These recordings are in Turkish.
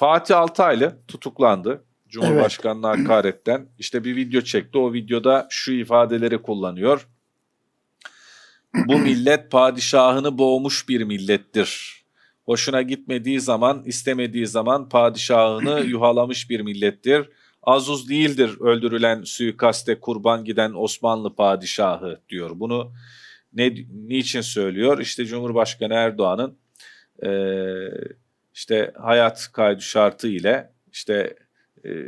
Fatih Altaylı tutuklandı. Cumhurbaşkanına hakaretten. İşte bir video çekti. O videoda şu ifadeleri kullanıyor. Bu millet padişahını boğmuş bir millettir. Hoşuna gitmediği zaman, istemediği zaman padişahını yuhalamış bir millettir. Azuz değildir öldürülen suikaste kurban giden Osmanlı padişahı diyor. Bunu ne niçin söylüyor? İşte Cumhurbaşkanı Erdoğan'ın eee, işte hayat kaydı şartı ile işte eee,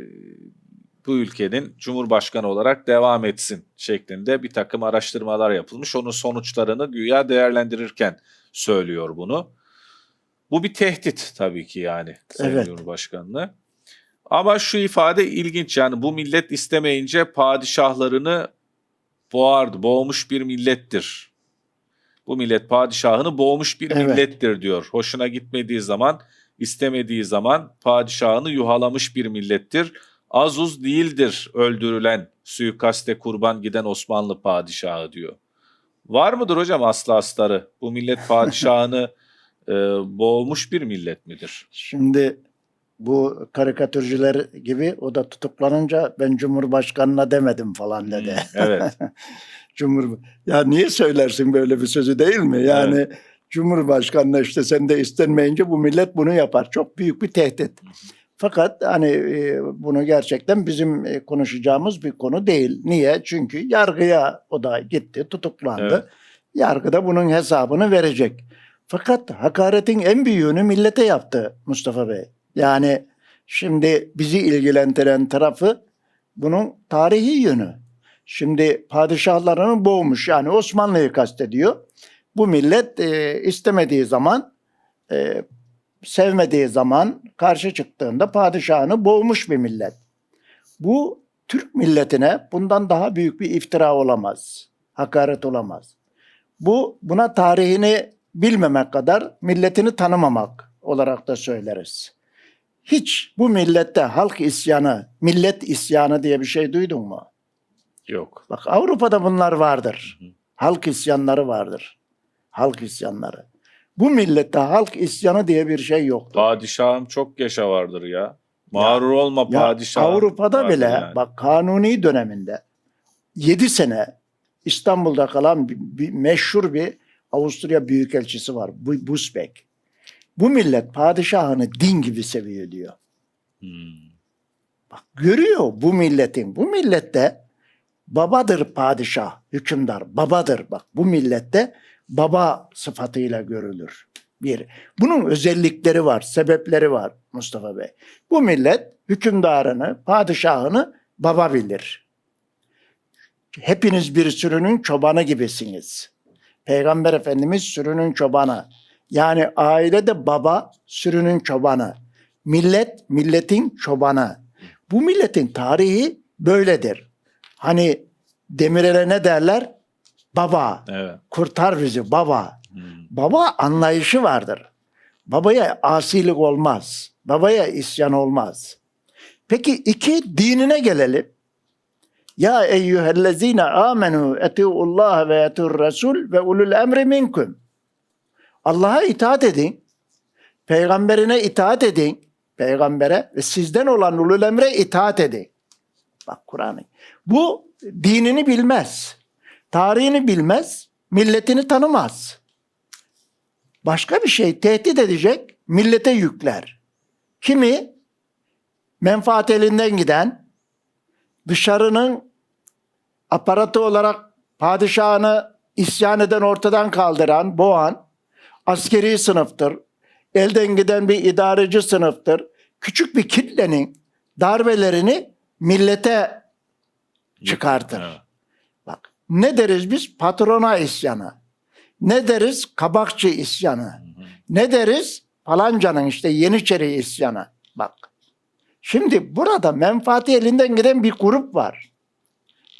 bu ülkenin Cumhurbaşkanı olarak devam etsin şeklinde bir takım araştırmalar yapılmış. Onun sonuçlarını güya değerlendirirken söylüyor bunu. Bu bir tehdit tabii ki yani Sayın Evet. Cumhurbaşkanı'nı. Ama şu ifade ilginç yani bu millet istemeyince padişahlarını boğardı. Boğmuş bir millettir. Bu millet padişahını boğmuş bir Evet. millettir diyor. Hoşuna gitmediği zaman, istemediği zaman padişahını yuhalamış bir millettir. Azuz değildir öldürülen, suikaste kurban giden Osmanlı padişahı diyor. Var mıdır hocam aslı astarı? Bu millet padişahını e, boğmuş bir millet midir? Şimdi bu karikatürcüler gibi o da tutuklanınca ben Cumhurbaşkanına demedim falan dedi. Hmm, evet. Cumhur ya niye söylersin böyle bir sözü değil mi? Yani Cumhurbaşkanına işte sen de istenmeyince bu millet bunu yapar. Çok büyük bir tehdit. Fakat hani e, bunu gerçekten bizim e, konuşacağımız bir konu değil. Niye? Çünkü yargıya o da gitti, tutuklandı. Evet. Yargıda bunun hesabını verecek. Fakat hakaretin en büyüğünü millete yaptı Mustafa Bey. Yani şimdi bizi ilgilendiren tarafı bunun tarihi yönü. Şimdi padişahlarını boğmuş yani Osmanlı'yı kastediyor. Bu millet e, istemediği zaman, e, sevmediği zaman karşı çıktığında padişahını boğmuş bir millet. Bu Türk milletine bundan daha büyük bir iftira olamaz. Hakaret olamaz. Bu buna tarihini bilmemek kadar milletini tanımamak olarak da söyleriz. Hiç bu millette halk isyanı, millet isyanı diye bir şey duydun mu? Yok. Bak Avrupa'da bunlar vardır. Halk isyanları vardır. Halk isyanları. Bu millette halk isyanı diye bir şey yoktur. Padişahım çok yaşa vardır ya. Mağrur olma Ya padişahım. Avrupa'da vardır bile yani. bak kanuni döneminde 7 sene İstanbul'da kalan bir, bir meşhur bir Avusturya büyükelçisi var. Bu Busbek. Bu millet padişahını din gibi seviyor diyor. Hmm. Bak görüyor bu milletin. Bu millette babadır padişah, hükümdar. Babadır bak. Bu millette baba sıfatıyla görülür. Bir. Bunun özellikleri var, sebepleri var Mustafa Bey. Bu millet hükümdarını, padişahını baba bilir. Hepiniz bir sürünün çobanı gibisiniz. Peygamber Efendimiz sürünün çobanı. Yani ailede baba sürünün çobanı. Millet milletin çobanı. Bu milletin tarihi böyledir. Hani Demirel'e ne derler? Baba, Evet. kurtar bizi baba. Hmm. Baba anlayışı vardır. Babaya asilik olmaz. Babaya isyan olmaz. Peki iki dinine gelelim. Ya eyyühellezine amenu etiullah ve etur resul ve ulul emri minkum. Allah'a itaat edin. Peygamberine itaat edin. Peygambere ve sizden olan ulul emre itaat edin. Bak Kur'an'ı. Bu dinini bilmez. Tarihini bilmez. Milletini tanımaz. Başka bir şey tehdit edecek millete yükler. Kimi? Menfaat elinden giden, dışarının aparatı olarak padişahını isyan eden ortadan kaldıran, boğan, askeri sınıftır. Elden giden bir idareci sınıftır. Küçük bir kitlenin darbelerini millete çıkartır. Evet. Bak ne deriz biz? Patrona isyanı. Ne deriz? Kabakçı isyanı. Ne deriz? Falancanın işte Yeniçeri isyanı. Bak. Şimdi burada menfaati elinden giden bir grup var.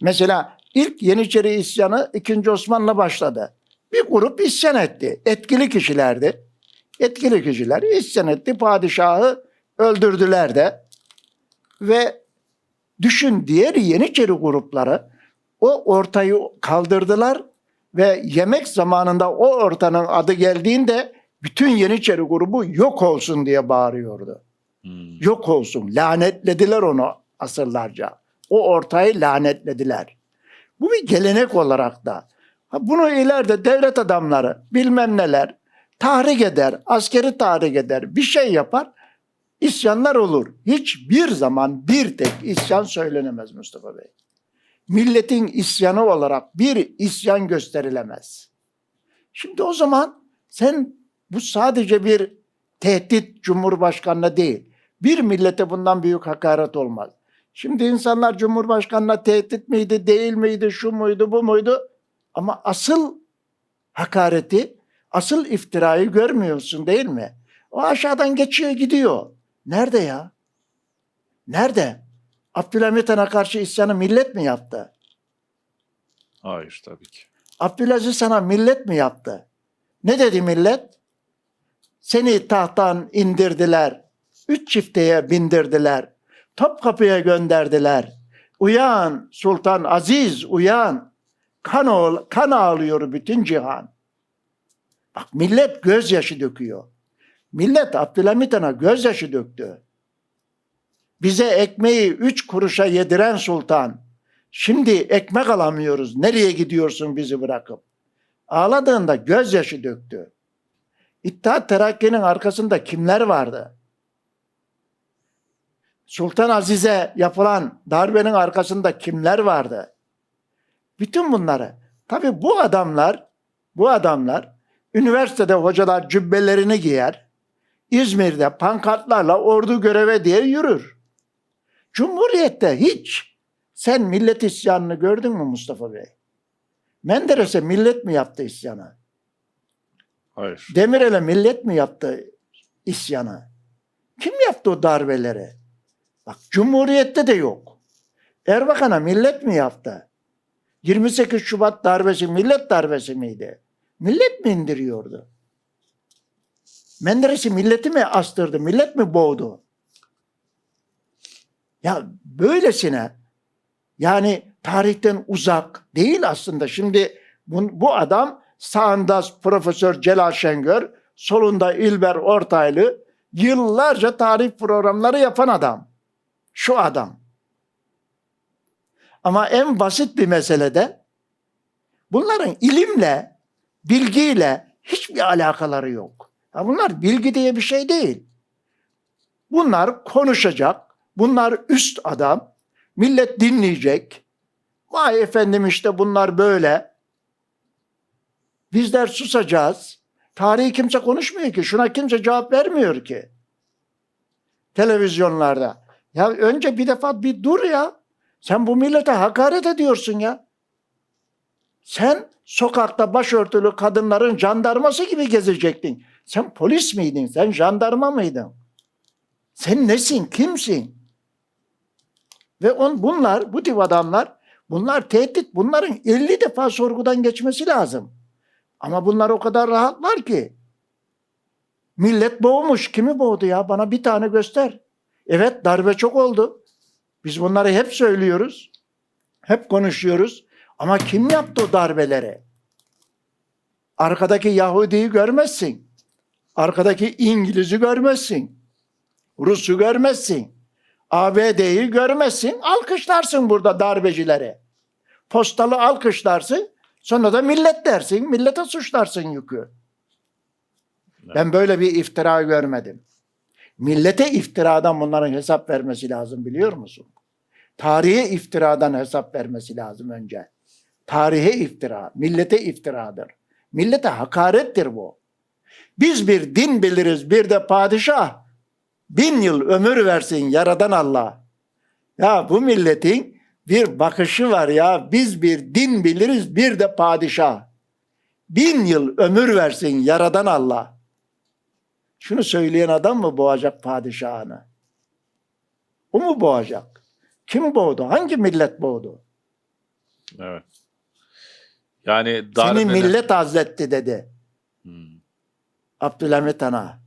Mesela ilk Yeniçeri isyanı 2. Osman'la başladı. Bir grup isyan etti. Etkili kişilerdi. Etkili kişiler isyan etti. Padişahı öldürdüler de. Ve düşün diğer Yeniçeri grupları o ortayı kaldırdılar ve yemek zamanında o ortanın adı geldiğinde bütün Yeniçeri grubu yok olsun diye bağırıyordu. Hmm. Yok olsun. Lanetlediler onu asırlarca. O ortayı lanetlediler. Bu bir gelenek olarak da. Bunu ileride devlet adamları bilmem neler tahrik eder, askeri tahrik eder, bir şey yapar. İsyanlar olur. Hiçbir zaman bir tek isyan söylenemez Mustafa Bey. Milletin isyanı olarak bir isyan gösterilemez. Şimdi o zaman sen bu sadece bir tehdit Cumhurbaşkanı'na değil. Bir millete bundan büyük hakaret olmaz. Şimdi insanlar Cumhurbaşkanı'na tehdit miydi, değil miydi, şu muydu, bu muydu? Ama asıl hakareti, asıl iftirayı görmüyorsun değil mi? O aşağıdan geçiyor gidiyor. Nerede ya? Nerede? Abdülhamit Han'a karşı isyanı millet mi yaptı? Hayır tabii ki. Abdülaziz Han'a millet mi yaptı? Ne dedi millet? Seni tahttan indirdiler. Üç çifteye bindirdiler. Topkapı'ya gönderdiler. Uyan Sultan Aziz uyan. Kan, ol, kan ağlıyor bütün cihan. Bak millet gözyaşı döküyor. Millet Abdülhamit Han'a gözyaşı döktü. Bize ekmeği üç kuruşa yediren sultan. Şimdi ekmek alamıyoruz. Nereye gidiyorsun bizi bırakıp? Ağladığında gözyaşı döktü. İttihat Terakki'nin arkasında kimler vardı? Sultan Aziz'e yapılan darbenin arkasında kimler vardı? Bütün bunları. Tabii bu adamlar, bu adamlar üniversitede hocalar cübbelerini giyer. İzmir'de pankartlarla ordu göreve diye yürür. Cumhuriyette hiç sen millet isyanını gördün mü Mustafa Bey? Menderes'e millet mi yaptı isyanı? Hayır. Demirel'e millet mi yaptı isyanı? Kim yaptı o darbeleri? Bak Cumhuriyette de yok. Erbakan'a millet mi yaptı? 28 Şubat darbesi millet darbesi miydi? Millet mi indiriyordu? Menderes'i milleti mi astırdı? Millet mi boğdu? Ya böylesine yani tarihten uzak değil aslında. Şimdi bu, bu adam sağında Profesör Celal Şengör, solunda İlber Ortaylı yıllarca tarih programları yapan adam. Şu adam. Ama en basit bir meselede bunların ilimle, bilgiyle hiçbir alakaları yok. Ya bunlar bilgi diye bir şey değil. Bunlar konuşacak, bunlar üst adam, millet dinleyecek. Vay efendim işte bunlar böyle. Bizler susacağız. Tarihi kimse konuşmuyor ki. Şuna kimse cevap vermiyor ki. Televizyonlarda. Ya önce bir defa bir dur ya. Sen bu millete hakaret ediyorsun ya. Sen sokakta başörtülü kadınların jandarması gibi gezecektin. Sen polis miydin? Sen jandarma mıydın? Sen nesin? Kimsin? Ve on, bunlar, bu tip adamlar, bunlar tehdit. Bunların 50 defa sorgudan geçmesi lazım. Ama bunlar o kadar rahatlar ki. Millet boğmuş. Kimi boğdu ya? Bana bir tane göster. Evet darbe çok oldu. Biz bunları hep söylüyoruz. Hep konuşuyoruz. Ama kim yaptı o darbeleri? Arkadaki Yahudi'yi görmezsin. Arkadaki İngiliz'i görmezsin. Rus'u görmezsin. ABD'yi görmezsin. Alkışlarsın burada darbecileri. Postalı alkışlarsın. Sonra da millet dersin. Millete suçlarsın yükü. Ben böyle bir iftira görmedim. Millete iftiradan bunların hesap vermesi lazım biliyor musun? Tarihe iftiradan hesap vermesi lazım önce. Tarihe iftira, millete iftiradır. Millete hakarettir bu. Biz bir din biliriz, bir de padişah. Bin yıl ömür versin yaradan Allah. Ya bu milletin bir bakışı var ya. Biz bir din biliriz, bir de padişah. Bin yıl ömür versin yaradan Allah. Şunu söyleyen adam mı boğacak padişahını? O mu boğacak? Kim boğdu? Hangi millet boğdu? Evet. Yani Seni darbeler... millet azletti dedi. Hmm. Abdülhamit Han'a,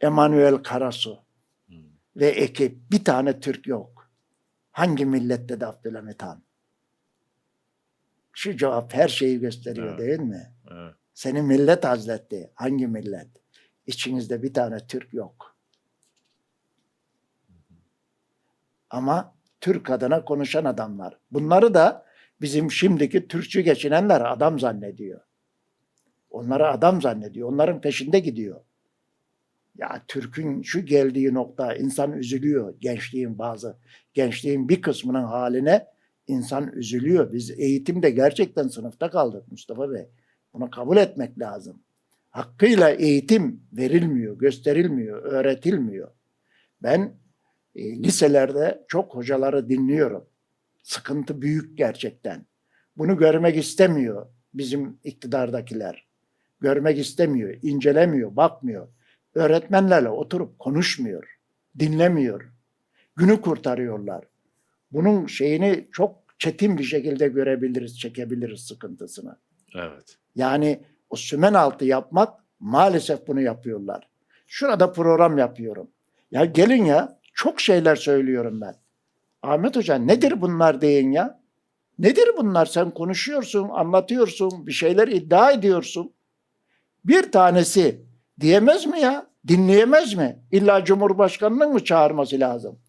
Emanuel Karasu Hmm. ve ekip bir tane Türk yok. Hangi millet dedi Abdülhamit Han? Şu cevap her şeyi gösteriyor Evet. değil mi? Evet. Seni millet azletti. Hangi millet? İçinizde bir tane Türk yok. Ama Türk adına konuşan adamlar. Bunları da bizim şimdiki Türkçü geçinenler adam zannediyor. Onları adam zannediyor. Onların peşinde gidiyor. Ya Türk'ün şu geldiği nokta insan üzülüyor. Gençliğin bazı, gençliğin bir kısmının haline insan üzülüyor. Biz eğitimde gerçekten sınıfta kaldık Mustafa Bey. Bunu kabul etmek lazım. Hakkıyla eğitim verilmiyor, gösterilmiyor, öğretilmiyor. Ben e, liselerde çok hocaları dinliyorum. Sıkıntı büyük gerçekten. Bunu görmek istemiyor bizim iktidardakiler. Görmek istemiyor, incelemiyor, bakmıyor. Öğretmenlerle oturup konuşmuyor, dinlemiyor. Günü kurtarıyorlar. Bunun şeyini çok çetin bir şekilde görebiliriz, çekebiliriz sıkıntısını. Evet. Yani o sümen altı yapmak maalesef bunu yapıyorlar. Şurada program yapıyorum. Ya gelin ya çok şeyler söylüyorum ben. Ahmet Hoca nedir bunlar deyin ya. Nedir bunlar sen konuşuyorsun, anlatıyorsun, bir şeyler iddia ediyorsun. Bir tanesi diyemez mi ya? Dinleyemez mi? İlla Cumhurbaşkanının mı çağırması lazım?